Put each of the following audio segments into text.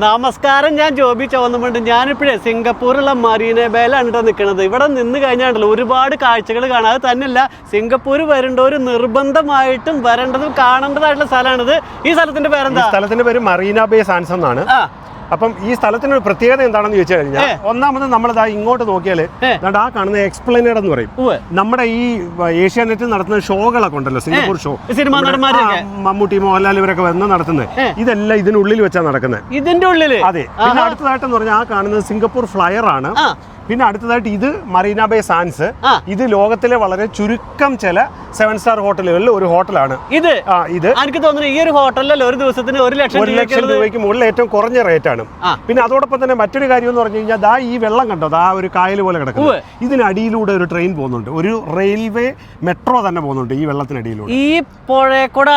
നമസ്കാരം ഞാൻ ജോബി ചോന്നുമുണ്ട് ഞാനിപ്പോഴേ സിംഗപ്പൂരുള്ള മറീന ബേലാണ് കേട്ടോ നിൽക്കുന്നത് ഇവിടെ നിന്ന് കഴിഞ്ഞാണ്ടല്ലോ ഒരുപാട് കാഴ്ചകൾ കാണാം. അത് തന്നെയല്ല സിംഗപ്പൂർ വരേണ്ടവർ നിർബന്ധമായിട്ടും വരേണ്ടതും കാണേണ്ടതായിട്ടുള്ള സ്ഥലമാണിത്. ഈ സ്ഥലത്തിന്റെ പേരെന്താ? സ്ഥലത്തിന്റെ പേര് മറീന ബേ സാൻസ് എന്നാണ് അപ്പം ഈ സ്ഥലത്തിനൊരു പ്രത്യേകത എന്താണെന്ന് ചോദിച്ചു കഴിഞ്ഞാൽ ഒന്നാമത് നമ്മൾ ഇതാ ഇങ്ങോട്ട് നോക്കിയാൽ. ആ കാണുന്ന എക്സ്പ്ലനേഡ് എന്ന് പറയും. നമ്മുടെ ഈ ഏഷ്യാനെറ്റിൽ നടത്തുന്ന ഷോകളൊക്കെ ഉണ്ടല്ലോ സിംഗപ്പൂർ ഷോ. മമ്മൂട്ടി മോഹൻലാൽ ഇവരൊക്കെ വന്ന് നടത്തുന്നത് ഇതെല്ലാം ഇതിനുള്ളിൽ വെച്ചാണ് നടക്കുന്നത് ഇതിന്റെ ഉള്ളിൽ അതെ. പിന്നെ അടുത്തതായിട്ടെന്ന് പറഞ്ഞാൽ ആ കാണുന്നത് സിംഗപ്പൂർ ഫ്ലയർ ആണ്. പിന്നെ അടുത്തതായിട്ട് ഇത് മറീന ബേ സാൻസ് ഇത് ലോകത്തിലെ വളരെ ചുരുക്കം ചില സെവൻ സ്റ്റാർ ഹോട്ടലുകളിൽ ഒരു ഹോട്ടലാണ്. ഇത്? ഇത്. എനിക്ക് തോന്നുന്നു ഈ ഒരു ഹോട്ടലിൽ ഒരു ദിവസത്തിന് ഒരു ലക്ഷം ഒരു ലക്ഷം രൂപയ്ക്ക് മുകളിൽ ഏറ്റവും കുറഞ്ഞ റേറ്റ് ആണ്. ആ. പിന്നെ അതോടൊപ്പം തന്നെ മറ്റൊരു കാര്യം എന്ന് പറഞ്ഞു കഴിഞ്ഞാൽ ദാ ഈ വെള്ളം കണ്ടോ? ദാ ഒരു കായൽ പോലെ കിടക്കുന്നത്. ഇതിനടിയിലൂടെ ഒരു ട്രെയിൻ പോകുന്നുണ്ട്. ഒരു റെയിൽവേ മെട്രോ തന്നെ പോകുന്നുണ്ട് ഈ വെള്ളത്തിനടിയിലൂടെ. ഈ പുഴക്കൂടെ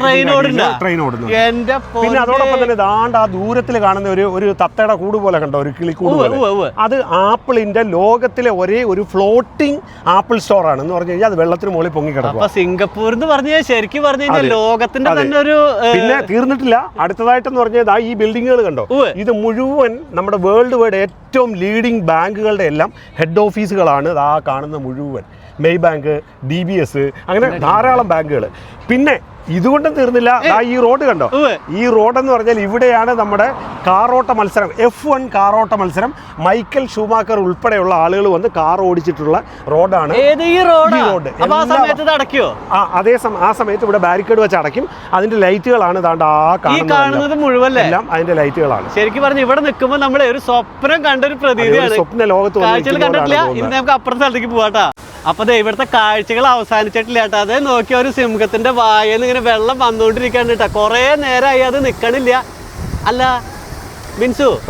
ട്രെയിൻ ട്രെയിൻ ഓടുന്നുണ്ട്. എന്റെ പിന്നെ. അതോടൊപ്പം തന്നെ ദാണ്ട് ആ ദൂരത്തിൽ കാണുന്ന ഒരു ഒരു തത്തയുടെ കൂട് പോലെ കണ്ടോ? ഒരു കിളിക്കൂട് പോലെ. അത് ആപ്പിളിന്റെ ലോകത്തിലെ ഒരേ ഒരു ഫ്ലോട്ടിംഗ് ആപ്പിൾ സ്റ്റോർ ആണ് എന്ന് പറഞ്ഞു കഴിഞ്ഞാൽ അത് വെള്ളത്തിന് മുകളിൽ പൊങ്ങി കിടക്കും സിംഗപ്പൂർ എന്ന് പറഞ്ഞു ശരിക്കും പറഞ്ഞു കഴിഞ്ഞാൽ ലോകത്തിന്റെ തന്നെ ഒരു പിന്നെ തീർന്നിട്ടില്ല. അടുത്തതായിട്ടെന്ന് പറഞ്ഞാൽ ഈ ബിൽഡിങ്ങുകൾ കണ്ടോ? ഉവ്വ്. ഇത് മുഴുവൻ നമ്മുടെ വേൾഡ് വൈഡ് ഏറ്റവും ലീഡിംഗ് ബാങ്കുകളുടെ എല്ലാം ഹെഡ് ഓഫീസുകളാണ് ആ കാണുന്ന മുഴുവൻ Maybank D B S അങ്ങനെ ധാരാളം ബാങ്കുകൾ പിന്നെ ഇതുകൊണ്ടും തീർന്നില്ല. ഈ റോഡ് കണ്ടോ. ഈ റോഡ് എന്ന് പറഞ്ഞാൽ ഇവിടെയാണ് നമ്മുടെ കാറോട്ട മത്സരം. എഫ് വൺ കാറോട്ട മത്സരം. മൈക്കൽ ഷൂമാക്കർ ഉൾപ്പെടെയുള്ള ആളുകൾ വന്ന് കാർ ഓടിച്ചിട്ടുള്ള റോഡാണ് ഈ റോഡ്? ആ സമയത്ത് അതേ ആ ഇവിടെ ബാരിക്കേഡ് വെച്ച് അടയ്ക്കും. അതിന്റെ ലൈറ്റുകളാണ് ദാണ്ട് ആ. കാണുന്നത് മുഴുവൻ എല്ലാം അതിന്റെ ലൈറ്റുകളാണ്. ശരിക്കും പറഞ്ഞു ഇവിടെ നിൽക്കുമ്പോൾ നമ്മളെ ഒരു സ്വപ്നം കണ്ടൊരു പ്രതീതിയാണ്. സ്വപ്ന ലോകത്ത് കണ്ടിട്ടില്ല. ഇനി തോന്നുന്നത്. നമുക്ക് അപ്പുറത്തെ സ്ഥലത്തേക്ക് പോവാട്ടാ. അപ്പൊ ദേ ഇവിടുത്തെ കാഴ്ചകൾ അവസാനിച്ചിട്ടില്ല കേട്ടോ. അത് നോക്കിയ ഒരു സിംഹത്തിന്റെ വായന്ന് ഇങ്ങനെ വെള്ളം വന്നുകൊണ്ടിരിക്കാണ് കേട്ടോ. കൊറേ നേരമായി അത് നിക്കണില്ല. അല്ല ബിൻസു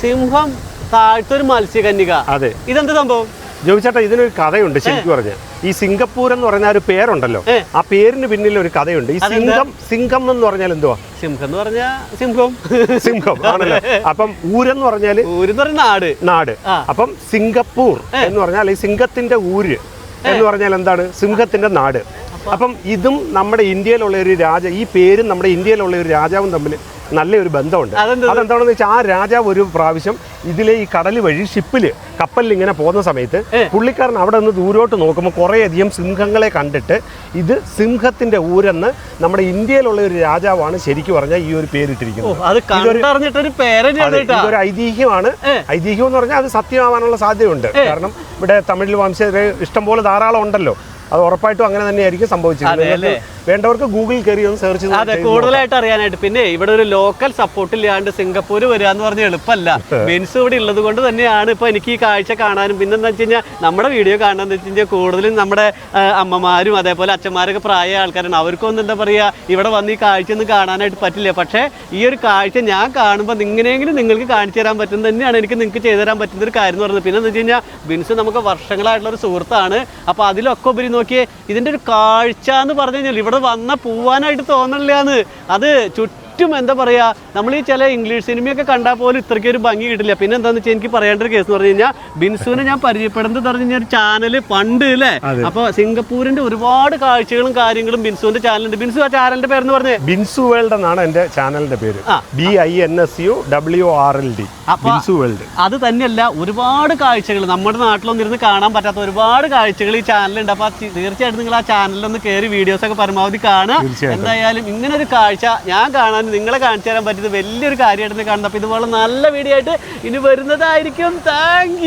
സിംഹം താഴ്ത്തൊരു മത്സ്യകന്യക. അതെ. ഇതെന്ത് സംഭവം? ജോബിച്ചേട്ടാ ഇതിനൊരു കഥയുണ്ട് ശരിക്കും പറഞ്ഞ. ഈ സിംഗപ്പൂർ എന്ന് പറഞ്ഞ ഒരു പേരുണ്ടല്ലോ. ആ പേരിന് പിന്നിൽ ഒരു കഥയുണ്ട്. ഈ? സിംഗം സിംഗം എന്ന് പറഞ്ഞാൽ എന്തുവാ? സിംഹം എന്ന് പറഞ്ഞാൽ സിംഹം. സിംഹം ആണല്ലേ? അപ്പം ഊരെന്ന് പറഞ്ഞാൽ ഊരെന്ന് പറഞ്ഞ നാട്. നാട്. അപ്പം സിംഗപ്പൂർ എന്ന് പറഞ്ഞാൽ ഈ സിംഗത്തിന്റെ ഊര് എന്ന് പറഞ്ഞാൽ എന്താണ്? സിംഹത്തിന്റെ നാട്. അപ്പം ഇതും നമ്മുടെ ഇന്ത്യയിലുള്ള ഒരു രാജ ഈ പേരും നമ്മുടെ ഇന്ത്യയിലുള്ള ഒരു രാജാവും തമ്മിൽ നല്ലൊരു ബന്ധമുണ്ട്. അതെന്ത്? അതെന്താണെന്ന് വെച്ചാൽ ആ രാജാവ് ഒരു പ്രാവശ്യം ഇതിലെ ഈ കടൽ വഴി ഷിപ്പിൽ കപ്പലിൽ ഇങ്ങനെ പോകുന്ന സമയത്ത് പുള്ളിക്കാരൻ അവിടെ നിന്ന് ദൂരോട്ട് നോക്കുമ്പോൾ കുറേയധികം സിംഹങ്ങളെ കണ്ടിട്ട് ഇത് സിംഹത്തിന്റെ ഊരെന്ന് നമ്മുടെ ഇന്ത്യയിലുള്ള ഒരു രാജാവാണ് ശരിക്കും പറഞ്ഞാൽ ഈ ഒരു പേരിട്ടിരിക്കുന്നത്. ഇതൊരു ഐതിഹ്യമാണ്. ഐതിഹ്യം എന്ന് പറഞ്ഞാൽ അത് സത്യമാവാനുള്ള സാധ്യതയുണ്ട്. കാരണം ഇവിടെ തമിഴിൽ വംശജരെ ഇഷ്ടംപോലെ ധാരാളം ഉണ്ടല്ലോ. അത് ഉറപ്പായിട്ടും അങ്ങനെ തന്നെയായിരിക്കും സംഭവിച്ചത് വേണ്ടവർക്ക് ഗൂഗിളിൽ കയറി ഒന്ന് സെർച്ച് ചെയ്ത് അതെ കൂടുതലായിട്ട് അറിയാനായിട്ട്. പിന്നെ ഇവിടെ ഒരു ലോക്കൽ സപ്പോർട്ട് ഇല്ലാണ്ട് സിംഗപ്പൂർ വരിക എന്ന് പറഞ്ഞാൽ എളുപ്പമല്ല ബെൻസ് ഇവിടെ ഉള്ളത് കൊണ്ട് തന്നെയാണ് ഇപ്പൊ എനിക്ക് ഈ കാഴ്ച കാണാനും. പിന്നെ എന്താ വെച്ച് കഴിഞ്ഞാൽ നമ്മുടെ വീഡിയോ കാണാന്ന് വെച്ച് കഴിഞ്ഞാൽ കൂടുതലും നമ്മുടെ അമ്മമാരും അതേപോലെ അച്ഛന്മാരൊക്കെ പ്രായ ആൾക്കാരാണ്. അവർക്കൊന്നും എന്താ പറയാ ഇവിടെ വന്ന് ഈ കാഴ്ച ഒന്നും കാണാനായിട്ട് പറ്റില്ല. പക്ഷേ ഈ ഒരു കാഴ്ച ഞാൻ കാണുമ്പോൾ ഇങ്ങനെയെങ്കിലും നിങ്ങൾക്ക് കാണിച്ചു തരാൻ പറ്റുന്നത് തന്നെയാണ് എനിക്ക് നിങ്ങൾക്ക് ചെയ്തു തരാൻ പറ്റുന്ന ഒരു കാര്യം എന്ന് പറയുന്നത്. പിന്നെ എന്താ വെച്ച് കഴിഞ്ഞാൽ ബിൻസ് നമുക്ക് വർഷങ്ങളായിട്ടുള്ള ഒരു സുഹൃത്താണ്. അപ്പോൾ അതിലൊക്കെ ഉപരി നോക്കിയേ ഇതിന്റെ ഒരു കാഴ്ച എന്ന് പറഞ്ഞു കഴിഞ്ഞാൽ ഇവിടെ വന്ന പോവാനായിട്ട് തോന്നണില്ലാന്ന് അത് ചുറ്റും എന്താ പറയാ നമ്മൾ ഈ ചില ഇംഗ്ലീഷ് സിനിമയൊക്കെ കണ്ടാൽ പോലും ഇത്രയ്ക്ക് ഒരു ഭംഗി കിട്ടില്ല. പിന്നെ എന്താണെന്ന് വെച്ചാൽ എനിക്ക് പറയേണ്ട ഒരു കേസ് എന്ന് പറഞ്ഞു കഴിഞ്ഞാൽ ബിൻസുവിനെ ഞാൻ പരിചയപ്പെടുന്നത് പറഞ്ഞു കഴിഞ്ഞാൽ ഒരു ചാനൽ പണ്ട് അല്ലേ അപ്പൊ അപ്പോൾ സിംഗപ്പൂരിന്റെ ഒരുപാട് കാഴ്ചകളും കാര്യങ്ങളും ബിൻസുവിന്റെ ചാനലുണ്ട് ബിൻസു ആ ചാനലിന്റെ പേരെന്ന് പറഞ്ഞേ? ബിൻസു വേൾഡ് എന്നാണ് എന്റെ ചാനലിന്റെ പേര്. B I N S U W R L D Binsu world. അത് തന്നെയല്ല ഒരുപാട് കാഴ്ചകൾ നമ്മുടെ നാട്ടിലൊന്നും ഇരുന്ന് കാണാൻ പറ്റാത്ത ഒരുപാട് കാഴ്ചകൾ ഈ ചാനലുണ്ട് അപ്പോൾ തീർച്ചയായിട്ടും നിങ്ങൾ ആ ചാനലിൽ ഒന്ന് കയറി വീഡിയോസ് ഒക്കെ പരമാവധി കാണുക. എന്തായാലും ഇങ്ങനെ ഒരു കാഴ്ച ഞാൻ കാണാൻ നിങ്ങളെ കാണിച്ചു തരാൻ പറ്റിയത് വലിയൊരു കാര്യമായിട്ട് കാണുന്നത്. അപ്പോൾ ഇതുപോലെ നല്ല വീഡിയോ ആയിട്ട് ഇനി വരുന്നതായിരിക്കും. താങ്ക്